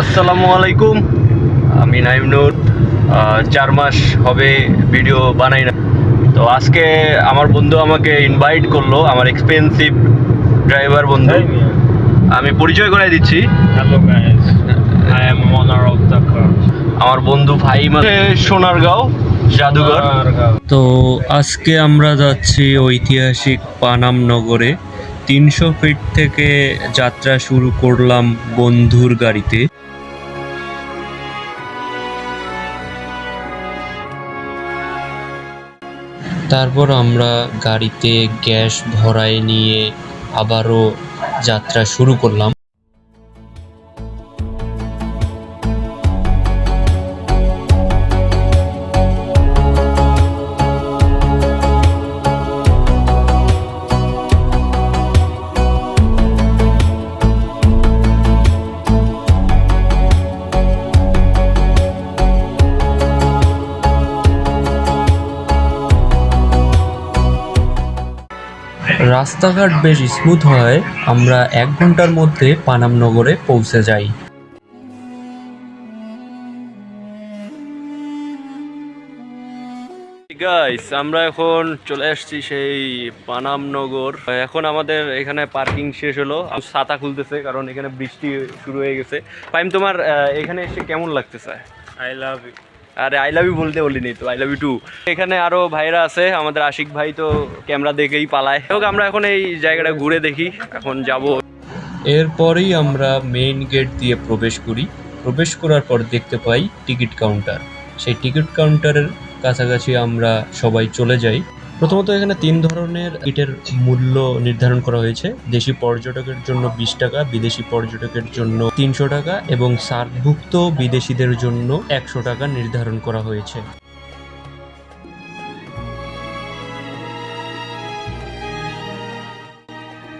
আসসালামু আলাইকুম। আমি নাইম নুর। চার মাস হবে ভিডিও বানাই না। তো আজকে আমার বন্ধু আমাকে ইনভাইট করল আমার এক্সপেন্সিভ ড্রাইভার বন্ধু। আমি পরিচয় করে দিচ্ছি. আমার বন্ধু ভাই মানে সোনারগাঁও জাদুঘর। তো আজকে আমরা যাচ্ছি ঐতিহাসিক পানাম নগরে। তিনশো ফিট থেকে যাত্রা শুরু করলাম বন্ধুর গাড়িতে। তারপর আমরা গাড়িতে গ্যাস ভরায় নিয়ে আবারও যাত্রা শুরু করলাম। রাস্তাঘাট বেশ স্মুথ হয় আমরা এক ঘণ্টার মধ্যে পানাম নগরে পৌঁছে যাই। গাইস আমরা এখন চলে আসছি সেই পানাম নগর। এখন আমাদের এখানে পার্কিং শেষ হলো। ছাতা খুলতেছে কারণ এখানে বৃষ্টি শুরু হয়ে গেছে। পাইম তোমার এখানে এসে কেমন লাগতেছে? I love you. আরে আই লাভ ইউ বলতে বলিনি তো আই লাভ ইউ টু এখানে আরও ভাইরা আছে, আমাদের আশিক ভাই তো ক্যামেরা দেখেই পালায়। হোক, আমরা এখন এই জায়গাটা ঘুরে দেখি, এখন যাব। এরপরেই আমরা মেইন গেট দিয়ে প্রবেশ করি। প্রবেশ করার পর দেখতে পাই টিকিট কাউন্টার সেই টিকিট কাউন্টারের কাছাকাছি আমরা সবাই চলে যাই। প্রথমত এখানে তিন ধরনের টিকিটের মূল্য নির্ধারণ করা হয়েছে। দেশি পর্যটকের জন্য বিশ টাকা, বিদেশি পর্যটকের জন্য তিনশো টাকা এবং সার্কভুক্ত বিদেশিদের জন্য একশো টাকা নির্ধারণ করা হয়েছে।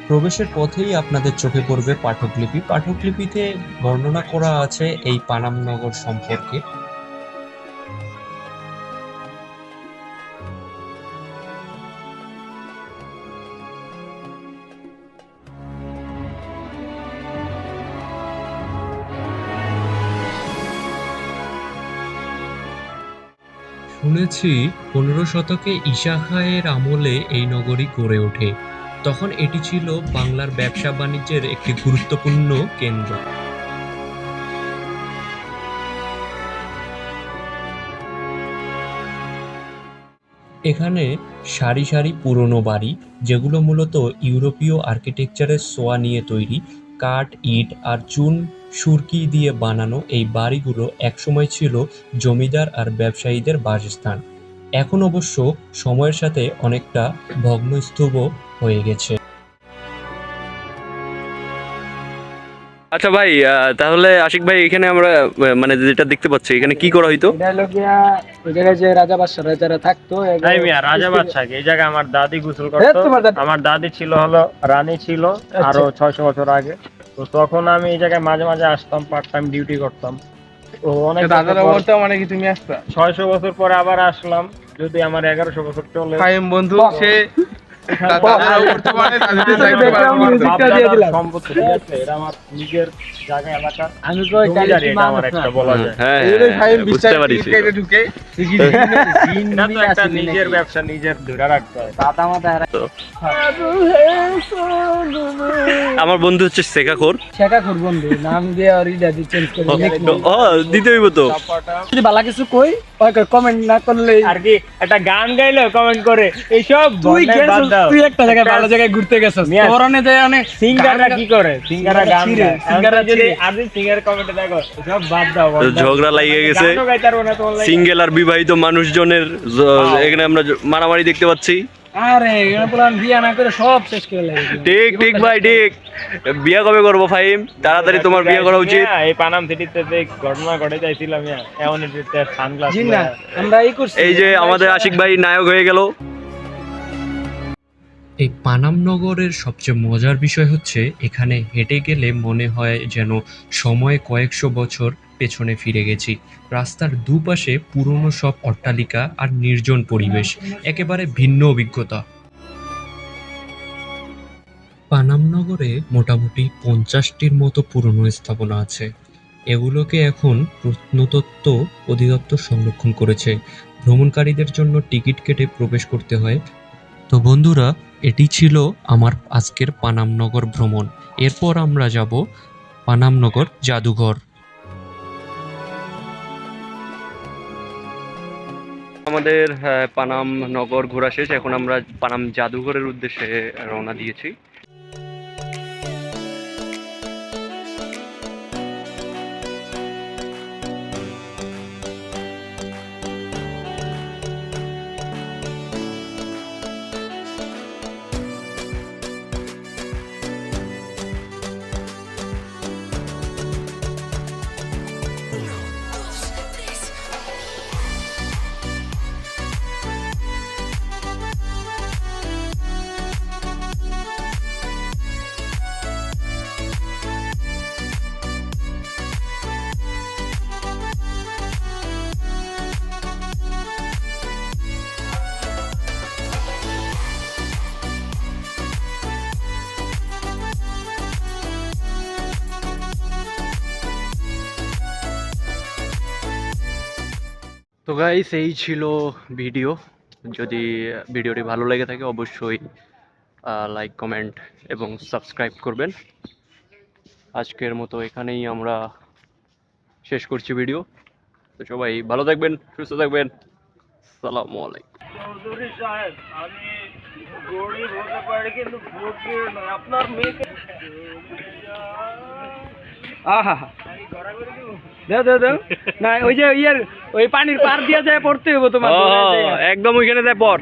প্রবেশের পথেই আপনাদের চোখে পড়বে পাঠকলিপি। পাঠকলিপিতে বর্ণনা করা আছে এই পানাম নগর সম্পর্কে। শুনেছি পনেরো শতকে ঈশা খাঁয়ের আমলে এই নগরী গড়ে ওঠে। তখন এটি ছিল বাংলার ব্যবসা বাণিজ্যের একটি গুরুত্বপূর্ণ কেন্দ্র। এখানে সারি সারি পুরনো বাড়ি, যেগুলো মূলত ইউরোপীয় আর্কিটেকচারের সোয়া নিয়ে তৈরি কাঠ, ইট আর চুন, সুরকি দিয়ে বানানো এই বাড়িগুলো একসময় ছিল জমিদার আর ব্যবসায়ীদের বাসস্থান। এখন অবশ্য সময়ের সাথে অনেকটা ভগ্নস্তূপ হয়ে গেছে। আচ্ছা ভাই তাহলে আশিক ভাই এখানে আমরা মানে যেটা দেখতে পাচ্ছি এখানে কি করা হইতো? এটা হলো গিয়া ওই জায়গায় যে রাজা বাদশারা যারা থাকতো তাই মিয়া রাজা বাদশাহ এই জায়গায় আমার দাদি গোসল করতো। আমার দাদি ছিল হলো রানী ছিল আরও ছয়শো বছর আগে। তো তখন আমি এই জায়গায় মাঝে মাঝে আসতাম পার্ট টাইম ডিউটি করতাম। তো অনেক রাজারা বলতে মানে কি তুমি আসতা? ছয়শো বছর পরে আবার আসলাম যদি আমার এগারোশো বছর চলে। বন্ধু সে আমার নিজের জায়গা এলাকা। আমি কই জমিদারি এটা আমার একটা বলা যায়। এই যে ফাহিম বুঝতে বিশ্বাস পারিছি কেটে ঢুকে। এটা তো একটা নিজের ব্যবসা নিজের ধরে রাখতে হয়। আমার বন্ধু হচ্ছে শেখাখোর। শেখা কর বন্ধু নাম দিয়ে আর ইডা দি চেঞ্জ করে ও দিতে হইব তো। যদি বালা কিছু কই কমেন্ট না করলে আর কি একটা গান গাইলে কমেন্ট করে। এইসব তুই তুই একটা জায়গায় ভালো জায়গায় ঘুরতে গেছিস। তোরনে যায় অনেক সিঙ্গাররা কি করে? সিঙ্গাররা গান গায়। সিঙ্গাররা সিঙ্গাররা যদি। সিঙ্গার কমেন্টে দেখো সব বাদ দাও ঝগড়া লাগিয়ে গেছে। সিঙ্গেল আর বিবাহিত মানুষজনের এখানে আমরা মারামারি দেখতে পাচ্ছি। আরে বিয়া না করে সব শেষ করে লাগে ঠিক ঠিক ভাই ঠিক। বিয়া কবে করব ফাহিম? তাড়াতাড়ি তোমার বিয়ে করা উচিত। এই পানাম সিটিতে যে ঘটনা ঘটে যাইছিলাম এমন সানগ্লাস আমরা এই করছি। এই যে আমাদের আশিক ভাই নায়ক হয়ে গেল। এই পানাম নগরের সবচেয়ে মজার বিষয় হচ্ছে, এখানে হেঁটে গেলে মনে হয় যেন সময় কয়েকশো বছর পেছনে ফিরে গেছি। রাস্তার দুপাশে পুরনো সব অট্টালিকা আর নির্জন পরিবেশ, একেবারে ভিন্ন অভিজ্ঞতা। পানাম পানামনগরে মোটামুটি পঞ্চাশটির মতো পুরনো স্থাপনা আছে। এগুলোকে এখন প্রত্নতত্ত্ব অধিদপ্তর সংরক্ষণ করেছে। ভ্রমণকারীদের জন্য টিকিট কেটে প্রবেশ করতে হয় তো বন্ধুরা, এটি ছিল আমার আজকের পানামনগর ভ্রমণ। এরপর আমরা যাব পানামনগর জাদুঘর। আমাদের হ্যাঁ পানাম নগর ঘোরা শেষ। এখন আমরা পানাম জাদুঘরের উদ্দেশ্যে রওনা দিয়েছি। তো গাইস এই ছিল ভিডিও যদি ভিডিওটি ভালো লেগে থাকে, অবশ্যই লাইক কমেন্ট এবং সাবস্ক্রাইব করবেন। আজকের মতো এখানেই আমরা শেষ করছি ভিডিও তো সবাই ভালো থাকবেন, সুস্থ থাকবেন। সালাম আলাইকুম। আপনার মেয়েকে আহা। দেও দেও দেও। না ওই যে ইয়ের ওই পানির পার দিয়ে যায় পড়তে হবে তোমার একদম ওইখানে যায় পর